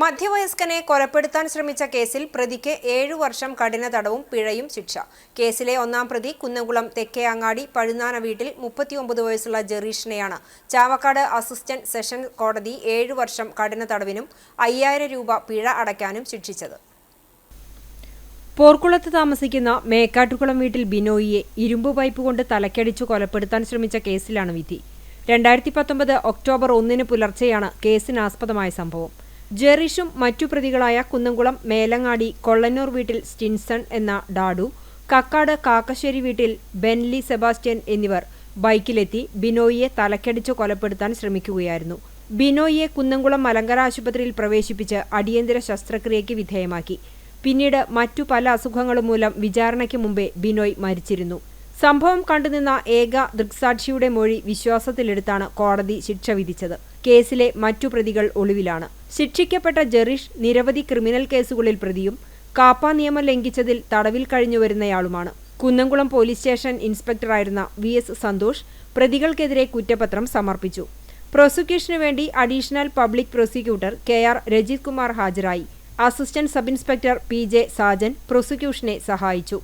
മധ്യവയസ്കനെ കൊലപ്പെടുത്താൻ ശ്രമിച്ച കേസിൽ പ്രതിക്ക് ഏഴു വർഷം കഠിന തടവും പിഴയും ശിക്ഷ. കേസിലെ ഒന്നാം പ്രതി കുന്നംകുളം തെക്കേ അങ്ങാടി പഴുന്നാന വീട്ടിൽ മുപ്പത്തിയൊമ്പത് വയസ്സുള്ള ജെറീഷിനെയാണ്. ചാവക്കാട് അസിസ്റ്റന്റ് സെഷൻ കോടതി ഏഴു വർഷം കഠിന തടവിനും അയ്യായിരം രൂപ പിഴ അടയ്ക്കാനും ശിക്ഷിച്ചത്. പോർക്കുളത്ത് താമസിക്കുന്ന മേക്കാട്ടുകുളം വീട്ടിൽ ബിനോയിയെ ഇരുമ്പ് പൈപ്പ് കൊണ്ട് തലക്കടിച്ചു കൊലപ്പെടുത്താൻ ശ്രമിച്ച കേസിലാണ് വിധി. രണ്ടായിരത്തി പത്തൊമ്പത് ഒക്ടോബർ ഒന്നിന് പുലർച്ചെയാണ് കേസിനാസ്പദമായ സംഭവം. ജെറിഷും മറ്റു പ്രതികളായ കുന്നംകുളം മേലങ്ങാടി കൊള്ളന്നൂർ വീട്ടിൽ സ്റ്റിൻസൺ എന്ന ഡാഡു കക്കാട് കാക്കശ്ശേരി വീട്ടിൽ ബെൻലി സെബാസ്റ്റ്യൻ എന്നിവർ ബൈക്കിലെത്തി ബിനോയിയെ തലക്കടിച്ച് കൊലപ്പെടുത്താൻ ശ്രമിക്കുകയായിരുന്നു. ബിനോയിയെ കുന്നംകുളം മലങ്കര ആശുപത്രിയിൽ പ്രവേശിപ്പിച്ച് അടിയന്തര ശസ്ത്രക്രിയയ്ക്ക് വിധേയമാക്കി. പിന്നീട് മറ്റു പല അസുഖങ്ങളും മൂലം വിചാരണയ്ക്ക് മുമ്പേ ബിനോയ് മരിച്ചിരുന്നു. സംഭവം കണ്ടുനിന്ന ഏക ദൃക്സാക്ഷിയുടെ മൊഴി വിശ്വാസത്തിലെടുത്താണ് കോടതി ശിക്ഷ വിധിച്ചത്. കേസിലെ മറ്റു പ്രതികൾ ഒളിവിലാണ്. ശിക്ഷിക്കപ്പെട്ട ജെറിഷ് നിരവധി ക്രിമിനൽ കേസുകളിൽ പ്രതിയും കാപ്പ നിയമം ലംഘിച്ചതിൽ തടവിൽ കഴിഞ്ഞുവരുന്നയാളുമാണ് കുന്നംകുളം പോലീസ് സ്റ്റേഷൻ ഇൻസ്പെക്ടറായിരുന്ന വി എസ് സന്തോഷ് പ്രതികൾക്കെതിരെ കുറ്റപത്രം സമർപ്പിച്ചു. പ്രോസിക്യൂഷനു വേണ്ടി additional public prosecutor K R Rajith Kumar ഹാജരായി. Assistant sub inspector P J Sajan പ്രോസിക്യൂഷനെ സഹായിച്ചു.